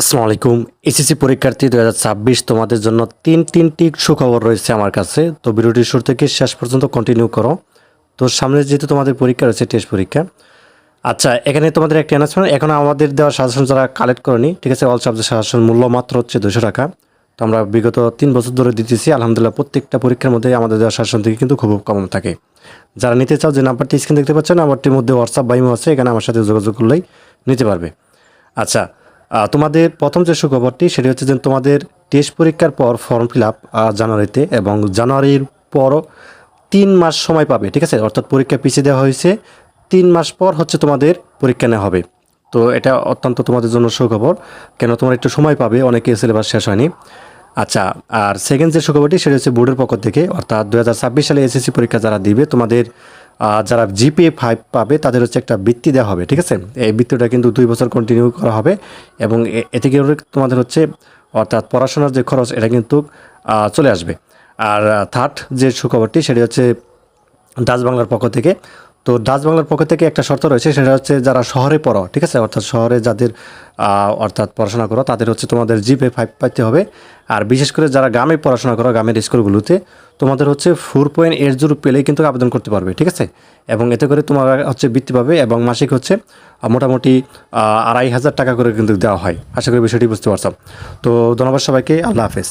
আসসালামু আলাইকুম এসএসসি পরীক্ষার্থী দু হাজার ছাব্বিশ, তোমাদের জন্য তিন তিনটি সুখবর রয়েছে আমার কাছে। তো ভিডিওটি শুরু থেকে শেষ পর্যন্ত কন্টিনিউ করো। তো সামনে যেহেতু তোমাদের পরীক্ষা রয়েছে টেস্ট পরীক্ষা। আচ্ছা এখানে তোমাদের একটি অ্যানাউন্সমেন্ট এখন আমাদের দেওয়া সাজেশন যারা কালেক্ট করেনি, ঠিক আছে অল সাবজেক্ট সাজেশন মূল্য মাত্র হচ্ছে দুশো টাকা। তো আমরা বিগত তিন বছর ধরে দিতেছি, আলহামদুলিল্লাহ প্রত্যেকটা পরীক্ষার মধ্যে আমাদের দেওয়া সাজেশন থেকে কিন্তু খুব কম থাকে। যারা নিতে চাও যে নাম্বারটি স্ক্রিন দেখতে পাচ্ছ, নাম্বারটির মধ্যে হোয়াটসঅ্যাপ বাইমো আছে, এখানে আমার সাথে যোগাযোগ করলেই নিতে পারবে। আচ্ছা তোমাদের প্রথম যে সুখবরটি, সেটি হচ্ছে যে তোমাদের টেস্ট পরীক্ষার পর ফর্ম ফিল আপ জানুয়ারিতে এবং জানুয়ারির পর তিন মাস সময় পাবে, ঠিক আছে? অর্থাৎ পরীক্ষা পিছিয়ে দেওয়া হয়েছে, তিন মাস পর হচ্ছে তোমাদের পরীক্ষা নেওয়া হবে। তো এটা অত্যন্ত তোমাদের জন্য সুখবর, কেন তোমার একটু সময় পাবে অনেকে সিলেবাস শেষ হয়নি। আচ্ছা আর সেকেন্ড যে সুখবরটি, সেটা হচ্ছে বোর্ডের পক্ষ থেকে, অর্থাৎ দু হাজার ছাব্বিশ সালে এসএসসি পরীক্ষা যারা দিবে, তোমাদের যারা জিপিএ ফাইভ পাবে, তাদের হচ্ছে একটা বৃত্তি দেওয়া হবে, ঠিক আছে? এই বৃত্তিটা কিন্তু দুই বছর কন্টিনিউ করা হবে এবং এতে কি তোমাদের হচ্ছে, অর্থাৎ পড়াশোনার যে খরচ, এটা কিন্তু চলে আসবে। আর থার্ড যে সুখবরটি, সেটি হচ্ছে ডাচ বাংলার পক্ষ থেকে তো ডাচ বাংলার পক্ষ থেকে একটা শর্ত রয়েছে, সেটা হচ্ছে যারা শহরে পড়ো, ঠিক আছে? অর্থাৎ শহরে যাদের অর্থাৎ পড়াশোনা করো, তাদের হচ্ছে তোমাদের জিপে ফাইভ পাইতে হবে। আর বিশেষ করে যারা গ্রামে পড়াশোনা করো, গ্রামের স্কুলগুলোতে, তোমাদের হচ্ছে ফোর পয়েন্ট এইট জিরো পেলেই কিন্তু আবেদন করতে পারবে, ঠিক আছে? এবং এতে করে তোমার হচ্ছে বৃত্তি পাবে এবং মাসিক হচ্ছে মোটামুটি আড়াই হাজার টাকা করে কিন্তু দেওয়া হয়। আশা করি বিষয়টি বুঝতে পারছ। তো ধন্যবাদ সবাইকে, আল্লাহ হাফেজ।